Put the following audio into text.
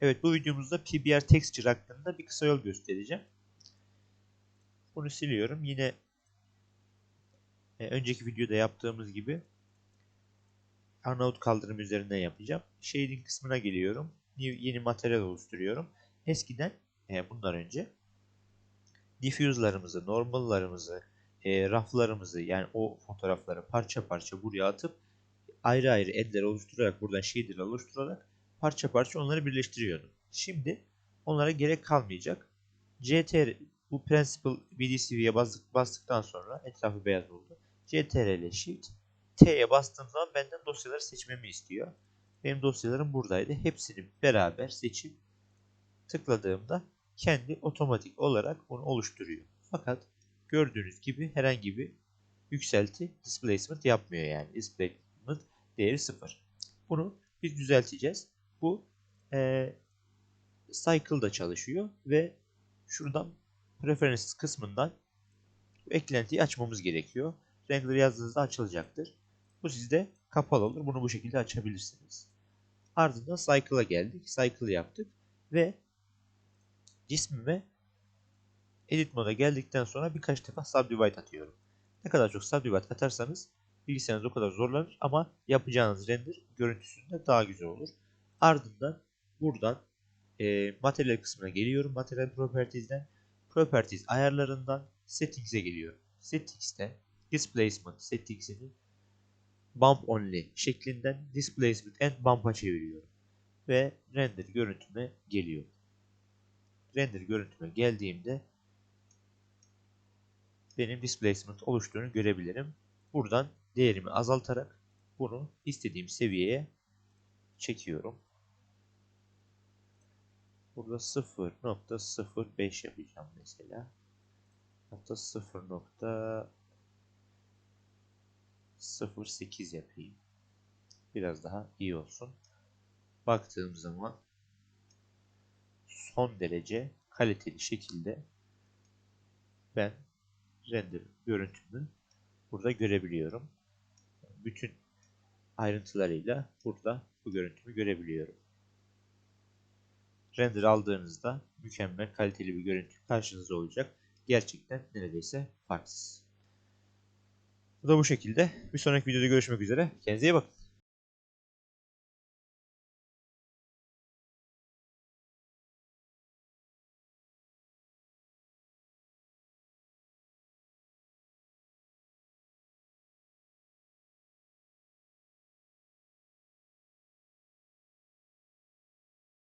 Evet bu videomuzda PBR Texture hakkında bir kısa yol göstereceğim. Bunu siliyorum. Yine e, önceki videoda yaptığımız gibi Arnavut kaldırım üzerinden yapacağım. Shading kısmına geliyorum. Yeni materyal oluşturuyorum. Eskiden e, bundan önce diffuse'larımızı, normal'larımızı, e, raflarımızı yani o fotoğrafları parça parça buraya atıp ayrı ayrı edler oluşturarak buradan shader oluşturarak parça parça onları birleştiriyordum. Şimdi onlara gerek kalmayacak. CTR bu Principal BDCV'ye bastık, bastıktan sonra etrafı beyaz oldu. CTRL Shift T'ye bastığım zaman benden dosyaları seçmemi istiyor. Benim dosyalarım buradaydı. Hepsini beraber seçip tıkladığımda kendi otomatik olarak bunu oluşturuyor. Fakat gördüğünüz gibi herhangi bir yükselti displacement yapmıyor yani. Displacement değeri 0. Bunu biz düzelteceğiz. Bu e, cycle'da çalışıyor ve şuradan preferences kısmından eklentiyi açmamız gerekiyor. Wrangler yazdığınızda açılacaktır. Bu sizde kapalı olur. Bunu bu şekilde açabilirsiniz. Ardından cycle'a geldik. Cycle yaptık ve cismime edit moda geldikten sonra birkaç defa subdivide atıyorum. Ne kadar çok subdivide atarsanız bilgisayarınız o kadar zorlanır ama yapacağınız render görüntüsünde daha güzel olur. Ardından buradan e, materyal kısmına geliyorum. Material Properties'den Properties ayarlarından Settings'e geliyorum. Settings'te Displacement Settings'ini Bump Only şeklinden Displacement and Bump'a çeviriyorum. Ve render görüntüme geliyor. Render görüntüme geldiğimde benim displacement oluştuğunu görebilirim. Buradan değerimi azaltarak bunu istediğim seviyeye çekiyorum. Burada 0.05 yapacağım mesela. Hatta 0.08 yapayım. Biraz daha iyi olsun. Baktığım zaman son derece kaliteli şekilde ben render görüntümü burada görebiliyorum. Bütün ayrıntılarıyla burada bu görüntümü görebiliyorum. Render aldığınızda mükemmel kaliteli bir görüntü karşınızda olacak. Gerçekten neredeyse farksız. Bu da bu şekilde. Bir sonraki videoda görüşmek üzere. Kendinize iyi bakın.